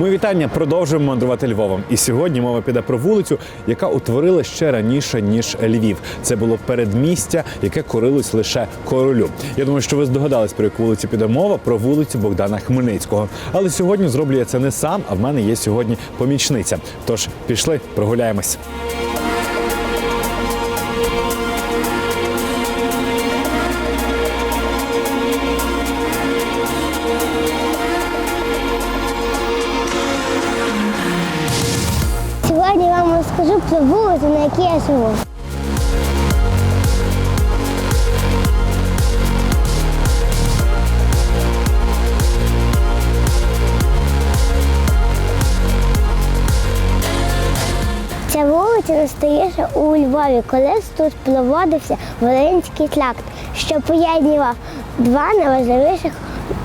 Ми вітання продовжуємо мандрувати Львовом. І сьогодні мова піде про вулицю, яка утворила ще раніше ніж Львів. Це було передмістя, яке корилось лише королю. Я думаю, що ви здогадались, про яку вулицю піде мова про вулицю Богдана Хмельницького. Але сьогодні зроблю я це не сам, а в мене є сьогодні помічниця. Тож пішли, прогуляємось. Про вулицю, на якій я живу. Ця вулиця настоїша у Львові, колись тут проводився Волинський тракт, що поєднував два найважливіших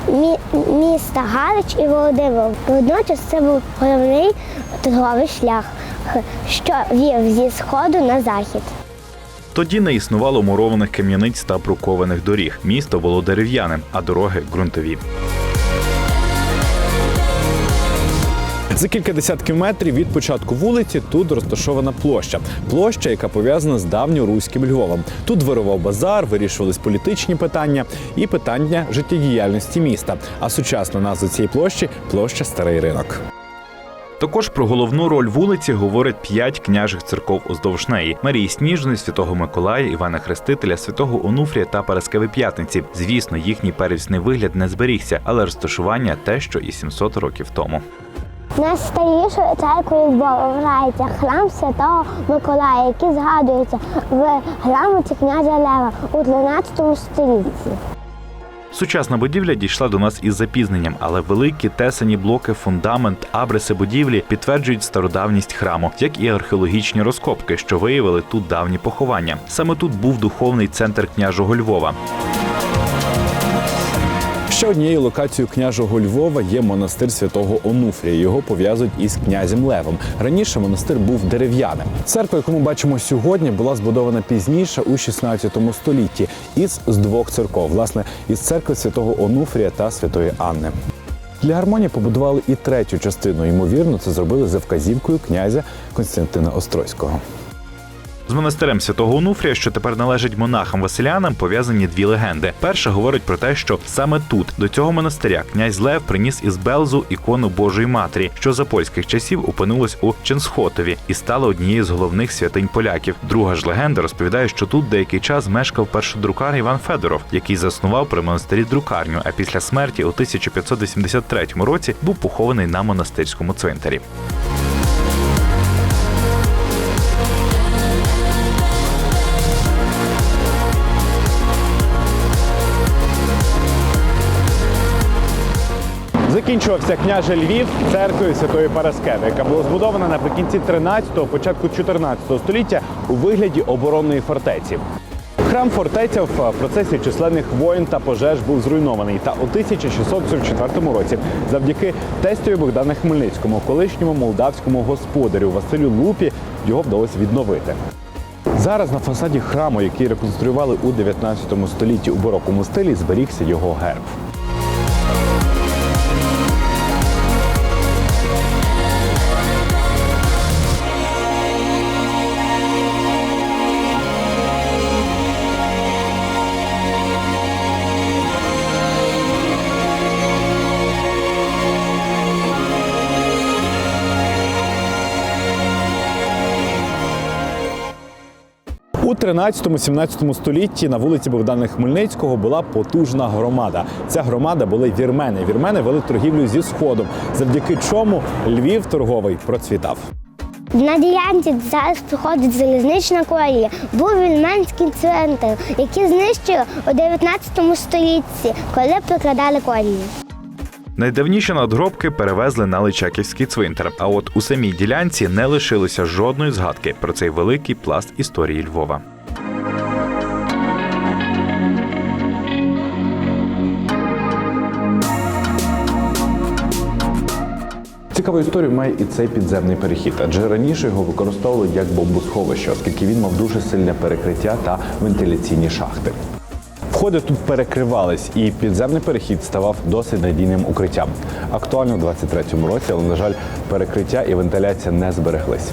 мі- міста Галич і Володимир. Водночас це був головний торговий шлях, що вів зі сходу на захід. Тоді не існувало мурованих кам'яниць та брукованих доріг. Місто було дерев'яним, а дороги ґрунтові. За кілька десятків метрів від початку вулиці тут розташована площа. Площа, яка пов'язана з давньоруським Львовом. Тут вирував базар, вирішувались політичні питання і питання життєдіяльності міста. А сучасна назва цієї площі площа Старий ринок. Також про головну роль вулиці говорять п'ять княжих церков уздовж неї: Марії Сніжної, Святого Миколая, Івана Хрестителя, Святого Онуфрія та Параскеви П'ятниці. Звісно, їхній первісний вигляд не зберігся, але розташування те, що і 700 років тому. Найстарішою церквою вважається храм Святого Миколая, який згадується в грамоті князя Лева у 12 столітті. Сучасна будівля дійшла до нас із запізненням, але великі тесані блоки, фундамент, абриси будівлі підтверджують стародавність храму, як і археологічні розкопки, що виявили тут давні поховання. Саме тут був духовний центр княжого Львова. Ще однією локацією княжого Львова є монастир святого Онуфрія. Його пов'язують із князем Левом. Раніше монастир був дерев'яним. Церква, яку ми бачимо сьогодні, була збудована пізніше у 16 столітті із з двох церков, власне, із церкви святого Онуфрія та святої Анни. Для гармонії побудували і третю частину. Ймовірно, це зробили за вказівкою князя Константина Острозького. З монастирем святого Онуфрія, що тепер належить монахам Василянам, пов'язані дві легенди. Перша говорить про те, що саме тут до цього монастиря князь Лев приніс із Белзу ікону Божої Матері, що за польських часів опинилась у Ченсхотові і стала однією з головних святинь поляків. Друга ж легенда розповідає, що тут деякий час мешкав першодрукар Іван Федоров, який заснував при монастирі друкарню. А після смерті у 1583 році був похований на монастирському цвинтарі. Закінчувався княже Львів церквою Святої Параскеви, яка була збудована наприкінці 13-го, початку 14-го століття у вигляді оборонної фортеці. Храм фортеця в процесі численних воєн та пожеж був зруйнований. Та у 1644 році, завдяки тестові Богдана Хмельницькому, колишньому молдавському господарю Василю Лупі, його вдалося відновити. Зараз на фасаді храму, який реконструювали у 19 столітті у бароккому стилі, зберігся його герб. У 13-17 столітті на вулиці Богдана Хмельницького була потужна громада. Ця громада були вірмени. Вірмени вели торгівлю зі сходом, завдяки чому Львів торговий процвітав. На ділянці зараз проходить залізнична колія. Був вільменський центр, який знищили у 19 столітті, коли прокладали колію. Найдавніші надгробки перевезли на Личаківський цвинтар. А от у самій ділянці не лишилося жодної згадки про цей великий пласт історії Львова. Цікаву історію має і цей підземний перехід, адже раніше його використовували як бомбосховище, оскільки він мав дуже сильне перекриття та вентиляційні шахти. Входи тут перекривались, і підземний перехід ставав досить надійним укриттям. Актуально в 23-му році, але на жаль, перекриття і вентиляція не збереглись.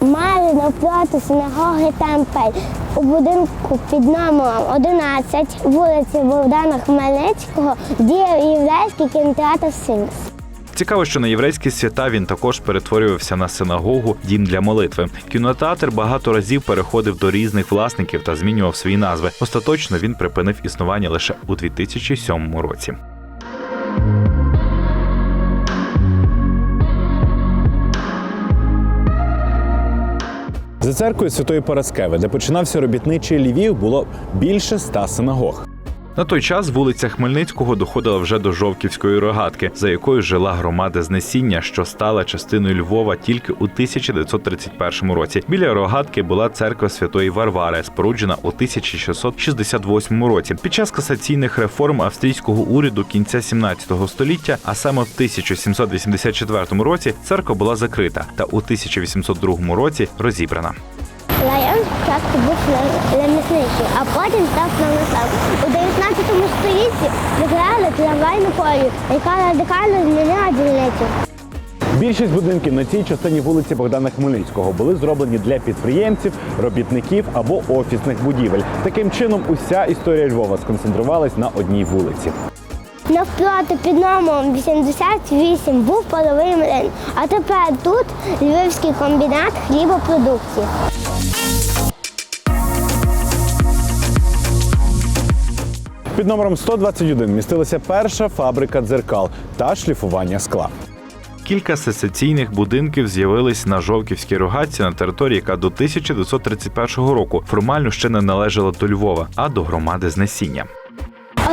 Має навпроти синагоги Темпель у будинку під номером 11 вулиці Богдана Хмельницького діяв єврейський кінотеатр Сфінкс. Цікаво, що на єврейські свята він також перетворювався на синагогу, дім для молитви. Кінотеатр багато разів переходив до різних власників та змінював свої назви. Остаточно він припинив існування лише у 2007 році. За церквою Святої Параскеви, де починався робітничий Львів, було більше ста синагог. На той час вулиця Хмельницького доходила вже до Жовківської рогатки, за якою жила громада знесіння, що стала частиною Львова тільки у 1931 році. Біля рогатки була церква Святої Варвари, споруджена у 1668 році. Під час касаційних реформ австрійського уряду кінця 17 століття, а саме в 1784 році, церква була закрита та у 1802 році розібрана. Район спочатку був ремісничий, а потім став промисловим. У 19 викрали трамвайну колію, яка радикально змінила дільницю. Більшість будинків на цій частині вулиці Богдана Хмельницького були зроблені для підприємців, робітників або офісних будівель. Таким чином, уся історія Львова сконцентрувалась на одній вулиці. Навпроти під номером 88 був половий млин, а тепер тут Львівський комбінат хлібопродукції. Під номером 121 містилася перша фабрика дзеркал та шліфування скла. Кілька сесеційних будинків з'явились на Жовківській рогатці на території, яка до 1931 року формально ще не належала до Львова, а до громади знесіння.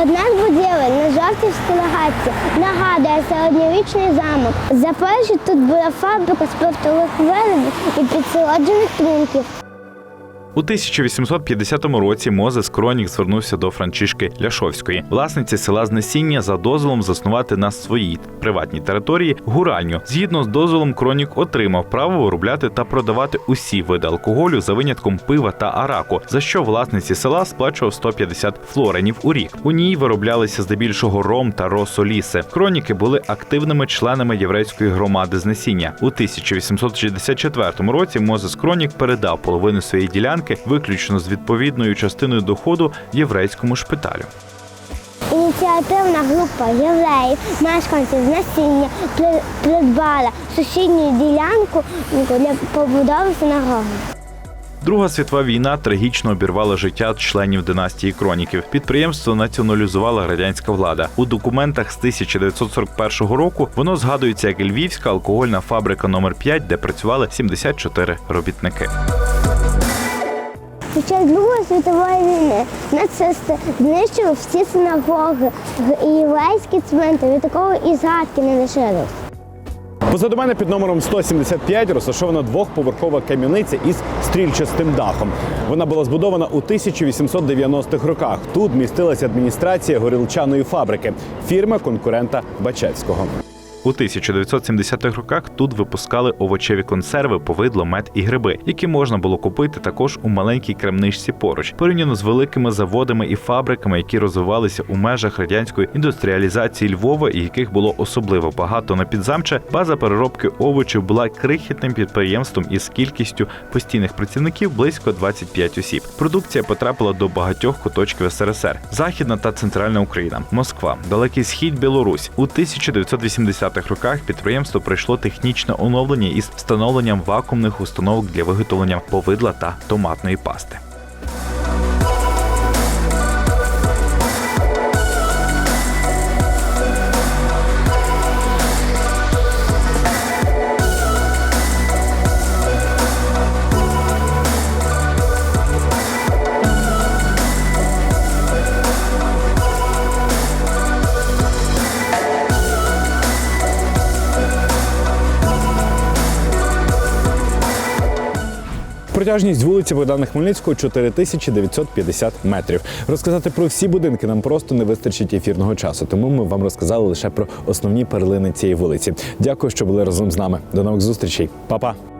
Одна з будівель на жовтівській лагатці нагадує середньовічний замок. Запорожжі тут була фабрика спиртових виробів і підсолоджених трунків. У 1850 році Мозес Кронік звернувся до Франчишки Ляшовської, власниці села Знесіння, за дозволом заснувати на своїй приватній території гуральню. Згідно з дозволом, Кронік отримав право виробляти та продавати усі види алкоголю за винятком пива та араку, за що власниці села сплачував 150 флоренів у рік. У ній вироблялися здебільшого ром та росоліси. Кроніки були активними членами єврейської громади знесіння. У 1864 році Мозес Кронік передав половину своєї ділянки виключно з відповідною частиною доходу єврейському шпиталю. Ініціативна група євреїв, мешканців з насіння придбала сусідню ділянку для побудови синагоги. Друга світова війна трагічно обірвала життя членів династії Кроніків. Підприємство націоналізувала радянська влада. У документах з 1941 року воно згадується як Львівська алкогольна фабрика номер 5 де працювали 74 робітники. Під час Другої світової війни нацисти знищили всі синагоги і єврейські цвинтарі. Такого і згадки не лишилось. Позаду мене під номером 175 розташована двохповерхова кам'яниця із стрільчастим дахом. Вона була збудована у 1890-х роках. Тут містилася адміністрація горілчаної фабрики, фірма конкурента Бачевського. У 1970-х роках тут випускали овочеві консерви, повидло, мед і гриби, які можна було купити також у маленькій крамничці поруч, порівняно з великими заводами і фабриками, які розвивалися у межах радянської індустріалізації Львова, і яких було особливо багато на підзамче. База переробки овочів була крихітним підприємством із кількістю постійних працівників близько 25 осіб. Продукція потрапила до багатьох куточків СРСР: Західна та Центральна Україна, Москва, Далекий Схід, Білорусь. У 1980-х роках підприємство пройшло технічне оновлення із встановленням вакуумних установок для виготовлення повидла та томатної пасти. Протяжність вулиці Богдана Хмельницького 4950 метрів. Розказати про всі будинки нам просто не вистачить ефірного часу, тому ми вам розказали лише про основні перлини цієї вулиці. Дякую, що були разом з нами. До нових зустрічей, Па-па!